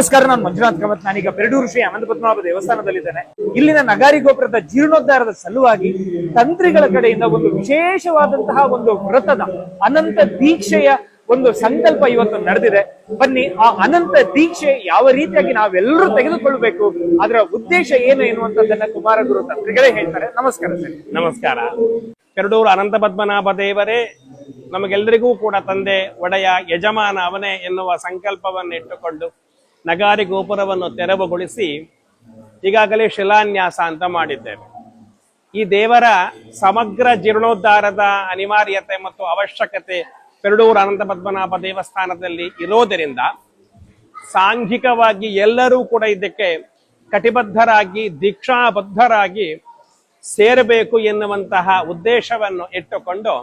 ನಮಸ್ಕಾರ, ನಾನು ಮಂಜುನಾಥ್ ಕಮತ್. ನಾನೀಗ ಪೆರಡೂರು ಶ್ರೀ ಅನಂತ ಪದ್ಮನಾಭ ದೇವಸ್ಥಾನದಲ್ಲಿದ್ದೇನೆ. ಇಲ್ಲಿನ ನಗಾರಿ ಗೋಪುರದ ಜೀರ್ಣೋದ್ಧಾರದ ಸಲುವಾಗಿ ತಂತ್ರಿಗಳ ಕಡೆಯಿಂದ ಒಂದು ವಿಶೇಷವಾದಂತಹ ಒಂದು ವ್ರತದ ಅನಂತ ದೀಕ್ಷೆಯ ಒಂದು ಸಂಕಲ್ಪ ಇವತ್ತು ನಡೆದಿದೆ. ಬನ್ನಿ, ಆ ಅನಂತ ದೀಕ್ಷೆ ಯಾವ ರೀತಿಯಾಗಿ ನಾವೆಲ್ಲರೂ ತೆಗೆದುಕೊಳ್ಬೇಕು ಅದರ ಉದ್ದೇಶ ಏನು ಎನ್ನುವಂಥದ್ದನ್ನ ಕುಮಾರಗುರು ತಂತ್ರಿಗಳೇ ಹೇಳ್ತಾರೆ. ನಮಸ್ಕಾರ ಸರ್. ನಮಸ್ಕಾರ. ಕರಡೂರು ಅನಂತ ಪದ್ಮನಾಭ ದೇವರೇ, ನಮಗೆಲ್ಲರಿಗೂ ಕೂಡ ತಂದೆ ಒಡೆಯ ಯಜಮಾನ ಅವನೇ ಎನ್ನುವ ಸಂಕಲ್ಪವನ್ನು ಇಟ್ಟುಕೊಂಡು ನಗಾರಿ ಗೋಪುರವನ್ನು ತೆರವುಗೊಳಿಸಿ ಈಗಾಗಲೇ ಶಿಲಾನ್ಯಾಸ ಅಂತ ಮಾಡಿದ್ದೇವೆ. ಈ ದೇವರ ಸಮಗ್ರ ಜೀರ್ಣೋದ್ಧಾರದ ಅನಿವಾರ್ಯತೆ ಮತ್ತು ಅವಶ್ಯಕತೆ ಪೆರಡೂರು ಅನಂತ ಪದ್ಮನಾಭ ದೇವಸ್ಥಾನದಲ್ಲಿ ಇರೋದರಿಂದ ಸಾಂಘಿಕವಾಗಿ ಎಲ್ಲರೂ ಕೂಡ ಇದಕ್ಕೆ ಕಟಿಬದ್ಧರಾಗಿ, ದೀಕ್ಷಾಬದ್ಧರಾಗಿ ಸೇರಬೇಕು ಎನ್ನುವಂತಹ ಉದ್ದೇಶವನ್ನು ಇಟ್ಟುಕೊಂಡು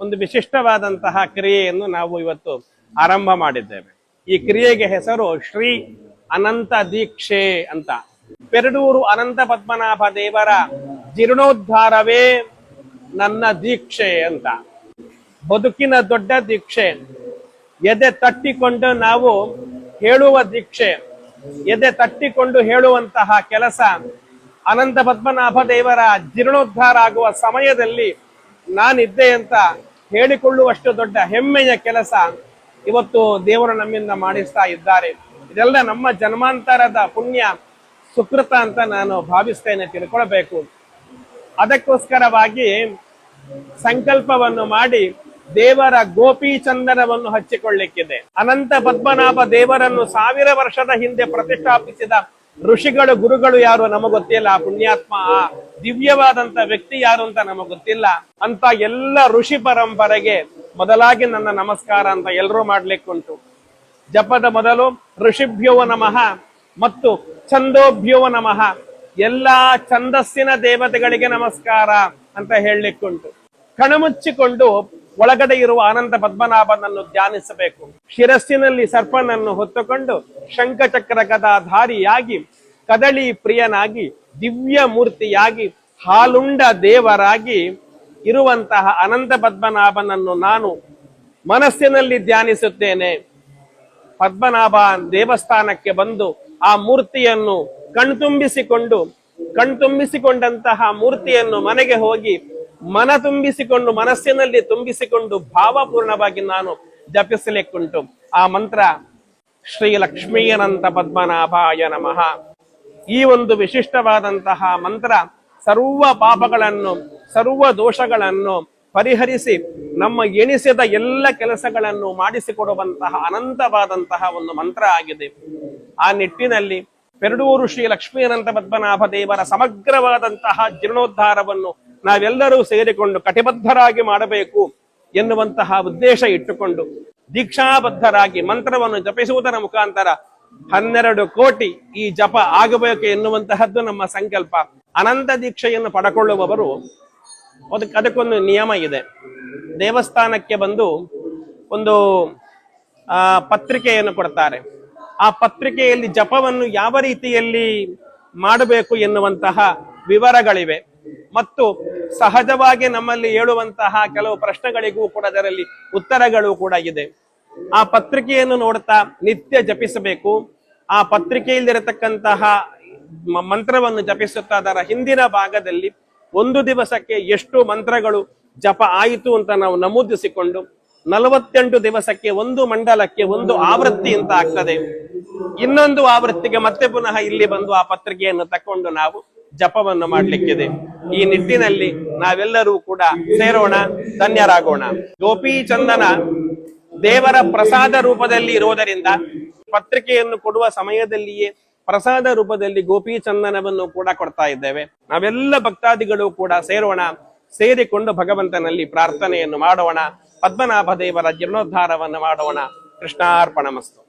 ಒಂದು ವಿಶಿಷ್ಟವಾದಂತಹ ಕ್ರಿಯೆಯನ್ನು ನಾವು ಇವತ್ತು ಆರಂಭ ಮಾಡಿದ್ದೇವೆ. ಈ ಕ್ರಿಯೆಗೆ ಹೆಸರು ಶ್ರೀ ಅನಂತ ದೀಕ್ಷೆ ಅಂತ. ಪೆರಡೂರು ಅನಂತ ಪದ್ಮನಾಭ ದೇವರ ಜೀರ್ಣೋದ್ಧಾರವೇ ನನ್ನ ದೀಕ್ಷೆ ಅಂತ. ಬದುಕಿನ ದೊಡ್ಡ ದೀಕ್ಷೆ. ಎದೆ ತಟ್ಟಿಕೊಂಡು ನಾವು ಹೇಳುವ ದೀಕ್ಷೆ. ಎದೆ ತಟ್ಟಿಕೊಂಡು ಹೇಳುವಂತಹ ಕೆಲಸ ಅನಂತ ಪದ್ಮನಾಭ ದೇವರ ಜೀರ್ಣೋದ್ಧಾರ ಆಗುವ ಸಮಯದಲ್ಲಿ ನಾನಿದ್ದೆ ಅಂತ ಹೇಳಿಕೊಳ್ಳುವಷ್ಟು ದೊಡ್ಡ ಹೆಮ್ಮೆಯ ಕೆಲಸ ಇವತ್ತು ದೇವರು ನಮ್ಮಿಂದ ಮಾಡಿಸ್ತಾ ಇದ್ದಾರೆ. ಇದೆಲ್ಲ ನಮ್ಮ ಜನ್ಮಾಂತರದ ಪುಣ್ಯ ಸುಕೃತ ಅಂತ ನಾನು ಭಾವಿಸ್ತೇನೆ ತಿಳ್ಕೊಳ್ಬೇಕು. ಅದಕ್ಕೋಸ್ಕರವಾಗಿ ಸಂಕಲ್ಪವನ್ನು ಮಾಡಿ ದೇವರ ಗೋಪಿ ಚಂದನವನ್ನು ಹಚ್ಚಿಕೊಳ್ಳಿಕ್ಕಿದೆ. ಅನಂತ ಪದ್ಮನಾಭ ದೇವರನ್ನು ಸಾವಿರ ವರ್ಷದ ಹಿಂದೆ ಪ್ರತಿಷ್ಠಾಪಿಸಿದ ಋಷಿಗಳು, ಗುರುಗಳು ಯಾರು ನಮಗೆ ಗೊತ್ತಿಲ್ಲ. ಆ ಪುಣ್ಯಾತ್ಮ, ಆ ದಿವ್ಯವಾದಂತ ವ್ಯಕ್ತಿ ಯಾರು ಅಂತ ನಮಗೆ ಗೊತ್ತಿಲ್ಲ. ಅಂತ ಎಲ್ಲ ಋಷಿ ಪರಂಪರೆಗೆ ಮೊದಲಾಗಿ ನನ್ನ ನಮಸ್ಕಾರ ಅಂತ ಎಲ್ಲರೂ ಮಾಡ್ಲಿಕ್ಕುಂಟು. ಜಪದ ಮೊದಲು ಋಷಿಭ್ಯೋ ನಮಃ ಮತ್ತು ಛಂದೋಭ್ಯೋ ನಮಃ. ಎಲ್ಲಾ ಛಂದಸ್ಸಿನ ದೇವತೆಗಳಿಗೆ ನಮಸ್ಕಾರ ಅಂತ ಹೇಳಲಿಕ್ಕುಂಟು. ಕಣಮುಚ್ಚಿಕೊಂಡು ಒಳಗಡೆ ಇರುವ ಅನಂತ ಪದ್ಮನಾಭನನ್ನು ಧ್ಯಾನಿಸಬೇಕು. ಶಿರಸ್ಸಿನಲ್ಲಿ ಸರ್ಪನನ್ನು ಹೊತ್ತುಕೊಂಡು ಶಂಖಚಕ್ರ ಗದಾಧಾರಿಯಾಗಿ ಕದಳಿ ಪ್ರಿಯನಾಗಿ, ದಿವ್ಯ ಮೂರ್ತಿಯಾಗಿ, ಹಾಲುಂಡ ದೇವರಾಗಿ ಇರುವಂತಹ ಅನಂತ ಪದ್ಮನಾಭನನ್ನು ನಾನು ಮನಸ್ಸಿನಲ್ಲಿ ಧ್ಯಾನಿಸುತ್ತೇನೆ. ಪದ್ಮನಾಭ ದೇವಸ್ಥಾನಕ್ಕೆ ಬಂದು ಆ ಮೂರ್ತಿಯನ್ನು ಕಣ್ತುಂಬಿಸಿಕೊಂಡು, ಕಣ್ತುಂಬಿಸಿಕೊಂಡಂತಹ ಮೂರ್ತಿಯನ್ನು ಮನೆಗೆ ಹೋಗಿ, ಮನ ತುಂಬಿಸಿಕೊಂಡು, ಮನಸ್ಸಿನಲ್ಲಿ ತುಂಬಿಸಿಕೊಂಡು ಭಾವಪೂರ್ಣವಾಗಿ ನಾನು ಜಪಿಸಲಿಕ್ಕುಂಟು. ಆ ಮಂತ್ರ ಶ್ರೀ ಲಕ್ಷ್ಮೀಯನಂತ ಪದ್ಮನಾಭಾಯ ನಮಃ. ಈ ಒಂದು ವಿಶಿಷ್ಟವಾದಂತಹ ಮಂತ್ರ ಸರ್ವ ಪಾಪಗಳನ್ನು, ಸರ್ವ ದೋಷಗಳನ್ನು ಪರಿಹರಿಸಿ ನಮ್ಮ ಎಣಿಸಿದ ಎಲ್ಲ ಕೆಲಸಗಳನ್ನು ಮಾಡಿಸಿಕೊಡುವಂತಹ ಅನಂತವಾದಂತಹ ಒಂದು ಮಂತ್ರ ಆಗಿದೆ. ಆ ನಿಟ್ಟಿನಲ್ಲಿ ಪೆರಡೂರು ಶ್ರೀ ಲಕ್ಷ್ಮೀನಂತ ಪದ್ಮನಾಭ ದೇವರ ಸಮಗ್ರವಾದಂತಹ ಜೀರ್ಣೋದ್ಧಾರವನ್ನು ನಾವೆಲ್ಲರೂ ಸೇರಿಕೊಂಡು ಕಟಿಬದ್ಧರಾಗಿ ಮಾಡಬೇಕು ಎನ್ನುವಂತಹ ಉದ್ದೇಶ ಇಟ್ಟುಕೊಂಡು ದೀಕ್ಷಾಬದ್ಧರಾಗಿ ಮಂತ್ರವನ್ನು ಜಪಿಸುವುದರ ಮುಖಾಂತರ ಹನ್ನೆರಡು ಕೋಟಿ ಈ ಜಪ ಆಗಬೇಕು ಎನ್ನುವಂತಹದ್ದು ನಮ್ಮ ಸಂಕಲ್ಪ. ಅನಂತ ದೀಕ್ಷೆಯನ್ನು ಪಡಕೊಳ್ಳುವವರು ಅದಕ್ಕೆ ಅದಕ್ಕೊಂದು ನಿಯಮ ಇದೆ. ದೇವಸ್ಥಾನಕ್ಕೆ ಬಂದು ಒಂದು, ಆ, ಪತ್ರಿಕೆಯನ್ನು ಕೊಡ್ತಾರೆ. ಆ ಪತ್ರಿಕೆಯಲ್ಲಿ ಜಪವನ್ನು ಯಾವ ರೀತಿಯಲ್ಲಿ ಮಾಡಬೇಕು ಎನ್ನುವಂತಹ ವಿವರಗಳಿವೆ. ಮತ್ತು ಸಹಜವಾಗಿ ನಮ್ಮಲ್ಲಿ ಹೇಳುವಂತಹ ಕೆಲವು ಪ್ರಶ್ನೆಗಳಿಗೂ ಕೂಡ ಅದರಲ್ಲಿ ಉತ್ತರಗಳು ಕೂಡ ಇದೆ. ಆ ಪತ್ರಿಕೆಯನ್ನು ನೋಡ್ತಾ ನಿತ್ಯ ಜಪಿಸಬೇಕು. ಆ ಪತ್ರಿಕೆಯಲ್ಲಿರತಕ್ಕಂತಹ ಮಂತ್ರವನ್ನು ಜಪಿಸುತ್ತಾ ಅದರ ಹಿಂದಿನ ಭಾಗದಲ್ಲಿ ಒಂದು ದಿವಸಕ್ಕೆ ಎಷ್ಟು ಮಂತ್ರಗಳು ಜಪ ಆಯಿತು ಅಂತ ನಾವು ನಮೂದಿಸಿಕೊಂಡು ನಲವತ್ತೆಂಟು ದಿವಸಕ್ಕೆ ಒಂದು ಮಂಡಲಕ್ಕೆ ಒಂದು ಆವೃತ್ತಿ ಅಂತ ಆಗ್ತದೆ. ಇನ್ನೊಂದು ಆವೃತ್ತಿಗೆ ಮತ್ತೆ ಪುನಃ ಇಲ್ಲಿ ಬಂದು ಆ ಪತ್ರಿಕೆಯನ್ನು ತಕೊಂಡು ನಾವು ಜಪವನ್ನು ಮಾಡಲಿಕ್ಕಿದೆ. ಈ ನಿಟ್ಟಿನಲ್ಲಿ ನಾವೆಲ್ಲರೂ ಕೂಡ ಸೇರೋಣ, ಧನ್ಯರಾಗೋಣ. ಗೋಪಿ ಚಂದನ ದೇವರ ಪ್ರಸಾದ ರೂಪದಲ್ಲಿ ಇರುವುದರಿಂದ ಪತ್ರಿಕೆಯನ್ನು ಕೊಡುವ ಸಮಯದಲ್ಲಿಯೇ ಪ್ರಸಾದ ರೂಪದಲ್ಲಿ ಗೋಪಿ ಚಂದನವನ್ನು ಕೂಡ ಕೊಡ್ತಾ ಇದ್ದೇವೆ. ನಾವೆಲ್ಲ ಭಕ್ತಾದಿಗಳು ಕೂಡ ಸೇರೋಣ, ಸೇರಿಕೊಂಡು ಭಗವಂತನಲ್ಲಿ ಪ್ರಾರ್ಥನೆಯನ್ನು ಮಾಡೋಣ ಪದ್ಮನಾಭ ದೇವರ ಜೀರ್ಣೋದ್ಧಾರವನ್ನು ಮಾಡೋಣ. ಕೃಷ್ಣಾರ್ಪಣ ಮಸ್ತು.